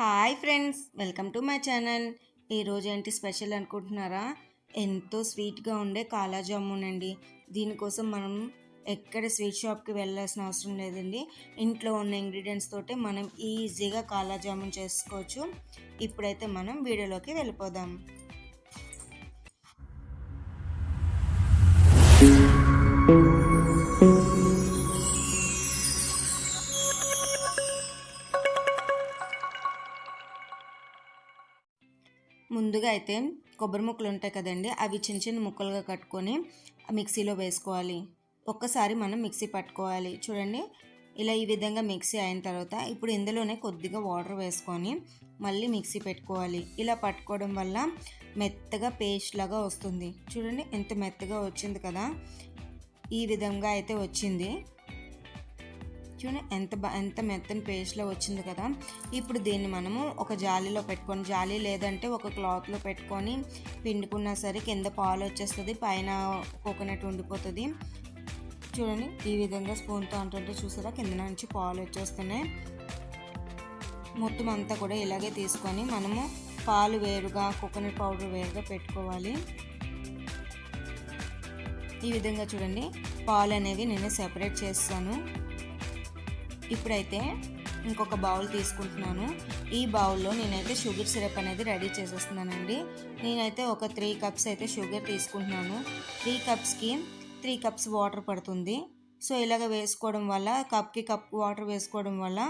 Hi friends welcome to my channel. ఈరోజు ఏంటి special అనుకుంటున్నారా? ఎంతో స్వీట్గా ఉండే కాలా జామున్ అండి దీనికోసం మనం ఎక్కడ స్వీట్ షాప్కి వెళ్ళాల్సిన అవసరం లేదండి. ఇంట్లో ఉన్న ఇంగ్రీడియంట్స్ తోటి మనం ఈజీగా కాలా జామున్ చేసుకోవచ్చు. ఇప్పుడైతే మనం వీడియోలోకి వెళ్ళిపోదాం. ముందుగా అయితే కొబ్బరి ముక్కలు ఉంటాయి కదండి అవి చిన్న చిన్న ముక్కలుగా కట్టుకొని మిక్సీలో వేసుకోవాలి. ఒక్కసారి మనం మిక్సీ పట్టుకోవాలి. చూడండి ఇలా ఈ విధంగా మిక్సీ అయిన తర్వాత ఇప్పుడు ఇందులోనే కొద్దిగా వాటర్ వేసుకొని మళ్ళీ మిక్సీ పెట్టుకోవాలి. ఇలా పట్టుకోవడం వల్ల మెత్తగా పేస్ట్ లాగా వస్తుంది. చూడండి ఎంత మెత్తగా వచ్చింది కదా. ఈ విధంగా అయితే వచ్చింది. చూడండి ఎంత బా ఎంత మెత్తని పేస్ట్లో వచ్చింది కదా ఇప్పుడు దీన్ని మనము ఒక జాలీలో పెట్టుకొని జాలీ లేదంటే ఒక క్లాత్లో పెట్టుకొని పిండుకున్నా సరే కింద పాలు వచ్చేస్తుంది పైన కోకోనట్ ఉండిపోతుంది. చూడండి ఈ విధంగా స్పూన్తో అంటుంటే చూసారా కింద నుంచి పాలు వచ్చేస్తున్నాయి. మొత్తం అంతా కూడా ఇలాగే తీసుకొని మనము పాలు వేరుగా కోకోనట్ పౌడర్ వేరుగా పెట్టుకోవాలి. ఈ విధంగా చూడండి పాలు అనేవి నేను సెపరేట్ చేస్తాను. ఇప్పుడైతే ఇంకొక బౌల్ తీసుకుంటున్నాను. ఈ బౌల్లో నేనైతే షుగర్ సిరప్ అనేది రెడీ చేసేస్తున్నానండి. నేనైతే ఒక త్రీ కప్స్ అయితే షుగర్ తీసుకుంటున్నాను. త్రీ కప్స్కి త్రీ కప్స్ వాటర్ పడుతుంది. సో ఇలాగ వేసుకోవడం వల్ల కప్కి కప్ వాటర్ వేసుకోవడం వల్ల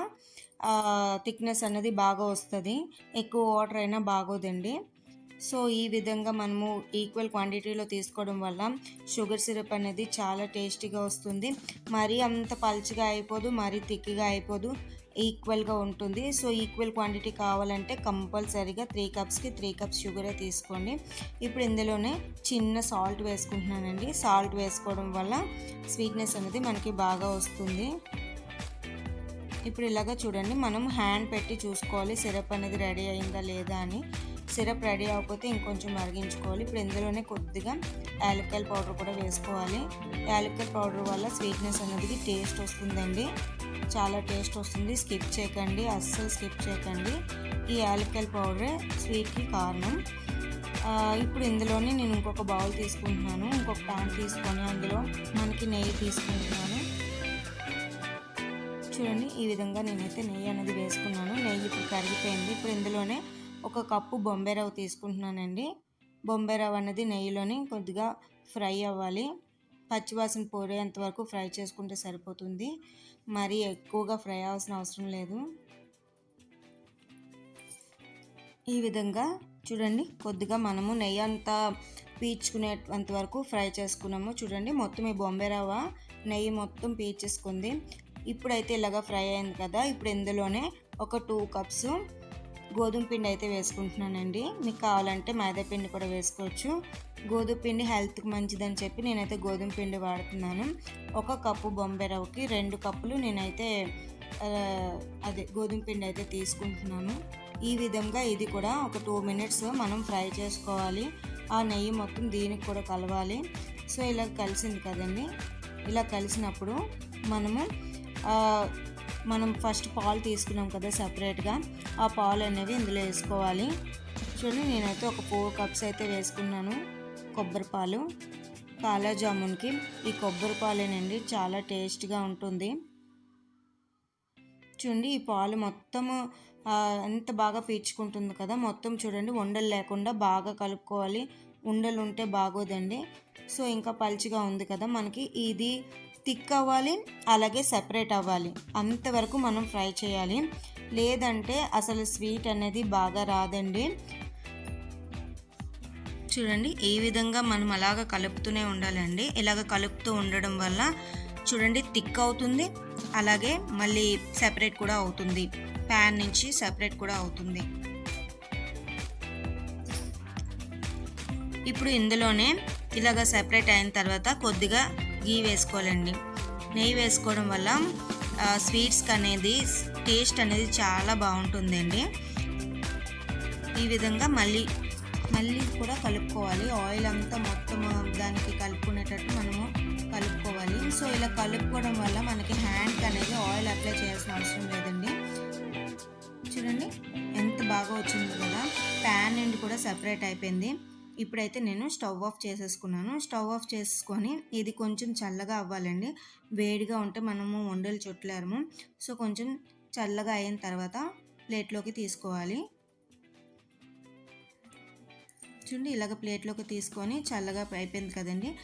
థిక్నెస్ అనేది బాగా వస్తుంది. ఎక్కువ వాటర్ అయినా బాగోదండి. సో ఈ విధంగా మనము ఈక్వల్ క్వాంటిటీలో తీసుకోవడం వల్ల షుగర్ సిరప్ అనేది చాలా టేస్టీగా వస్తుంది. మరీ అంత పల్చగా అయిపోదు మరీ థిక్గా అయిపోదు ఈక్వల్గా ఉంటుంది. సో ఈక్వల్ క్వాంటిటీ కావాలంటే కంపల్సరీగా త్రీ కప్స్కి త్రీ కప్స్ షుగరే తీసుకోండి. ఇప్పుడు ఇందులోనే చిన్న సాల్ట్ వేసుకుంటున్నానండి. సాల్ట్ వేసుకోవడం వల్ల స్వీట్నెస్ అనేది మనకి బాగా వస్తుంది. ఇప్పుడు ఇలాగ చూడండి మనం హ్యాండ్ పెట్టి చూసుకోవాలి సిరప్ అనేది రెడీ అయిందా లేదా అని. సిరప్ రెడీ అవ్వకపోతే ఇంకొంచెం మరిగించుకోవాలి. ఇప్పుడు ఇందులోనే కొద్దిగా యాలక్కాయల పౌడర్ కూడా వేసుకోవాలి. యాలక్కాయల పౌడర్ వల్ల స్వీట్నెస్ అనేది టేస్ట్ వస్తుందండి. చాలా టేస్ట్ వస్తుంది. స్కిప్ చేయకండి. అస్సలు స్కిప్ చేయకండి. ఈ యాలక్కాయల పౌడరే స్వీట్కి కారణం. ఇప్పుడు ఇందులోనే నేను ఇంకొక బౌల్ తీసుకుంటున్నాను. ఇంకొక ప్యాన్ తీసుకొని అందులో మనకి నెయ్యి తీసుకుంటున్నాను. చూడండి ఈ విధంగా నేనైతే నెయ్యి అనేది వేసుకున్నాను. నెయ్యి ఇప్పుడు కరిగిపోయింది. ఇప్పుడు ఇందులోనే ఒక కప్పు బొంబాయి రవ్వ తీసుకుంటున్నానండి. బొంబాయి రవ్వ అనేది నెయ్యిలోని కొద్దిగా ఫ్రై అవ్వాలి. పచ్చివాసన పోరేంత వరకు ఫ్రై చేసుకుంటే సరిపోతుంది. మరీ ఎక్కువగా ఫ్రై అవ్వాల్సిన అవసరం లేదు. ఈ విధంగా చూడండి కొద్దిగా మనము నెయ్యి అంతా పీల్చుకునేంత వరకు ఫ్రై చేసుకున్నాము. చూడండి మొత్తం ఈ బొంబాయి రవ్వ నెయ్యి మొత్తం పీల్చేసుకుంది. ఇప్పుడైతే ఇలాగా ఫ్రై అయింది కదా ఇప్పుడు ఇందులోనే ఒక టూ కప్స్ గోధుమ పిండి అయితే వేసుకుంటున్నానండి. మీకు కావాలంటే మైదా పిండి కూడా వేసుకోవచ్చు. గోధుమ పిండి హెల్త్కి మంచిదని చెప్పి నేనైతే గోధుమ పిండి వాడుతున్నాను. ఒక కప్పు బొంబే రవ్వకి రెండు కప్పులు నేనైతే అదే గోధుమ పిండి అయితే తీసుకుంటున్నాను. ఈ విధంగా ఇది కూడా ఒక టూ మినిట్స్ మనం ఫ్రై చేసుకోవాలి. ఆ నెయ్యి మొత్తం దీనికి కూడా కలవాలి. సో ఇలా కలిసింది కదండి. ఇలా కలిసినప్పుడు మనము మనం ఫస్ట్ పాలు తీసుకున్నాం కదా సపరేట్గా ఆ పాలు అనేవి ఇందులో వేసుకోవాలి. చూడండి నేనైతే ఒక ఫోర్ కప్స్ అయితే వేసుకున్నాను కొబ్బరి పాలు. కాలా జామున్కి ఈ కొబ్బరి పాలేనండి చాలా టేస్ట్గా ఉంటుంది. చూడండి ఈ పాలు మొత్తము ఎంత బాగా పీల్చుకుంటుంది కదా మొత్తం చూడండి ఉండలు లేకుండా బాగా కలుపుకోవాలి. ఉండలు ఉంటే బాగోదండి. సో ఇంకా పలుచగా ఉంది కదా మనకి ఇది థిక్ అవ్వాలి అలాగే సెపరేట్ అవ్వాలి. అంతవరకు మనం ఫ్రై చేయాలి. లేదంటే అసలు స్వీట్ అనేది బాగా రాదండి. చూడండి ఈ విధంగా మనం అలాగ కలుపుతూనే ఉండాలండి. ఇలాగ కలుపుతూ ఉండడం వల్ల చూడండి థిక్ అవుతుంది. అలాగే మళ్ళీ సెపరేట్ కూడా అవుతుంది. ప్యాన్ నుంచి సెపరేట్ కూడా అవుతుంది. ఇప్పుడు ఇందులోనే ఇలాగ సెపరేట్ అయిన తర్వాత కొద్దిగా గీ వేసుకోవాలండి. నెయ్యి వేసుకోవడం వల్ల స్వీట్స్కి అనేది టేస్ట్ అనేది చాలా బాగుంటుందండి. ఈ విధంగా మళ్ళీ మళ్ళీ కూడా కలుపుకోవాలి. ఆయిల్ అంతా మొత్తం దానికి కలుపుకునేటట్టు మనము కలుపుకోవాలి. సో ఇలా కలుపుకోవడం వల్ల మనకి హ్యాండ్కి అనేది ఆయిల్ అప్లై చేయాల్సిన అవసరం లేదండి. చూడండి ఎంత బాగా వచ్చింది కదా. ప్యాన్ నుండి కూడా సపరేట్ అయిపోయింది. ఇప్పుడైతే నేను స్టవ్ ఆఫ్ చేసేసుకున్నాను. స్టవ్ ఆఫ్ చేసుకొని ఇది కొంచెం చల్లగా అవ్వాలండి. వేడిగా ఉంటే మనము వండలు చుట్టలేము. సో కొంచెం చల్లగా అయిన తర్వాత ప్లేట్లోకి తీసుకోవాలి. చూడండి ఇలాగ ప్లేట్లోకి తీసుకొని చల్లగా అయిపోయింది కదండి.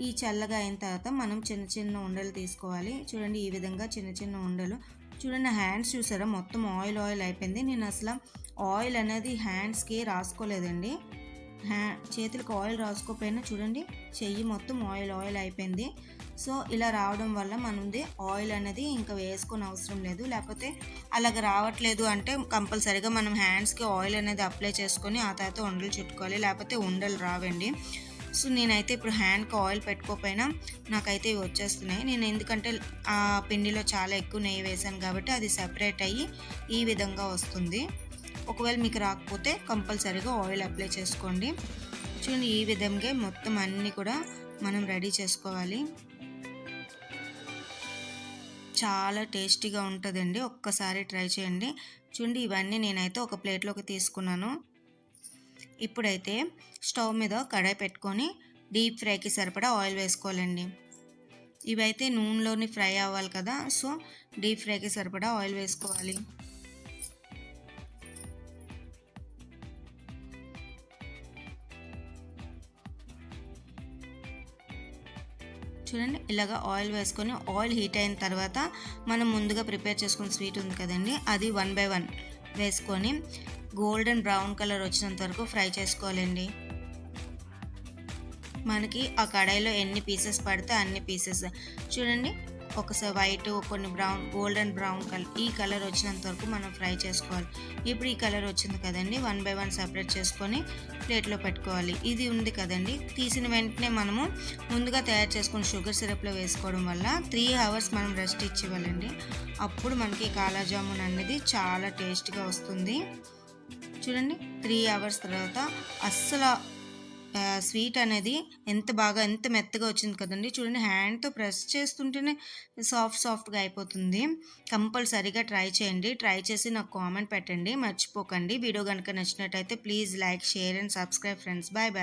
ఈ చల్లగా అయిన తర్వాత మనం చిన్న చిన్న ఉండలు తీసుకోవాలి. చూడండి ఈ విధంగా చిన్న చిన్న ఉండలు చూడండి హ్యాండ్స్ చూసారా? మొత్తం ఆయిల్ ఆయిల్ అయిపోయింది. నేను అసలు ఆయిల్ అనేది హ్యాండ్స్కి రాసుకోలేదండి. హ్యా చేతులకు ఆయిల్ రాసుకోకపోయినా చూడండి చెయ్యి మొత్తం ఆయిల్ ఆయిల్ అయిపోయింది. సో ఇలా రావడం వల్ల మనది ఆయిల్ అనేది ఇంకా వేసుకొని అవసరం లేదు. లేకపోతే అలాగ రావట్లేదు అంటే కంపల్సరీగా మనం హ్యాండ్స్కి ఆయిల్ అనేది అప్లై చేసుకొని ఆ తర్వాత ఉండలు చుట్టుకోవాలి. లేకపోతే ఉండలు రావండి. సో నేనైతే ఇప్పుడు హ్యాండ్కి ఆయిల్ పెట్టుకోకపోయినా నాకైతే ఇవి వచ్చేస్తున్నాయి. నేను ఎందుకంటే ఆ పిండిలో చాలా ఎక్కువ నెయ్యి వేసాను కాబట్టి అది సెపరేట్ అయ్యి ఈ విధంగా వస్తుంది. ఒకవేళ మీకు రాకపోతే కంపల్సరీగా ఆయిల్ అప్లై చేసుకోండి. చూడండి ఈ విధంగా మొత్తం అన్నీ కూడా మనం రెడీ చేసుకోవాలి. చాలా టేస్టీగా ఉంటుందండి. ఒక్కసారి ట్రై చేయండి. చూడండి ఇవన్నీ నేనైతే ఒక ప్లేట్లోకి తీసుకున్నాను. ఇప్పుడైతే స్టవ్ మీద కడాయి పెట్టుకొని డీప్ ఫ్రైకి సరిపడా ఆయిల్ వేసుకోవాలండి. ఇవైతే నూనెలోని ఫ్రై అవ్వాలి కదా సో డీప్ ఫ్రైకి సరిపడా ఆయిల్ వేసుకోవాలి. చూడండి ఇలాగ ఆయిల్ వేసుకొని ఆయిల్ హీట్ అయిన తర్వాత మనం ముందుగా ప్రిపేర్ చేసుకున్న స్వీట్ ఉంది కదండి అది వన్ బై వన్ వేసుకొని గోల్డెన్ బ్రౌన్ కలర్ వచ్చినంత వరకు ఫ్రై చేసుకోవాలండి. మనకి ఆ కడాయిలో ఎన్ని పీసెస్ పడితే అన్ని పీసెస్ చూడండి ఒకసారి వైట్ కొన్ని బ్రౌన్ గోల్డెన్ బ్రౌన్ కలర్ ఈ కలర్ వచ్చినంత వరకు మనం ఫ్రై చేసుకోవాలి. ఇప్పుడు ఈ కలర్ వచ్చింది కదండి వన్ బై వన్ సపరేట్ చేసుకొని ప్లేట్లో పెట్టుకోవాలి. ఇది ఉంది కదండి తీసిన వెంటనే మనము ముందుగా తయారు చేసుకుని షుగర్ సిరప్లో వేసుకోవడం వల్ల త్రీ అవర్స్ మనం రెస్ట్ ఇచ్చివ్వాలండి. అప్పుడు మనకి కాలాజామున్ అనేది చాలా టేస్ట్గా వస్తుంది. చూడండి త్రీ అవర్స్ తర్వాత అస్సలు స్వీట్ అనేది ఎంత బాగా ఎంత మెత్తగా వచ్చింది కదండి. చూడండి హ్యాండ్తో ప్రెస్ చేస్తుంటేనే సాఫ్ట్ సాఫ్ట్గా అయిపోతుంది. కంపల్సరీగా ట్రై చేయండి. ట్రై చేసి నాకు కామెంట్ పెట్టండి. మర్చిపోకండి. వీడియో కనుక నచ్చినట్టయితే please like share and subscribe friends. Bye bye.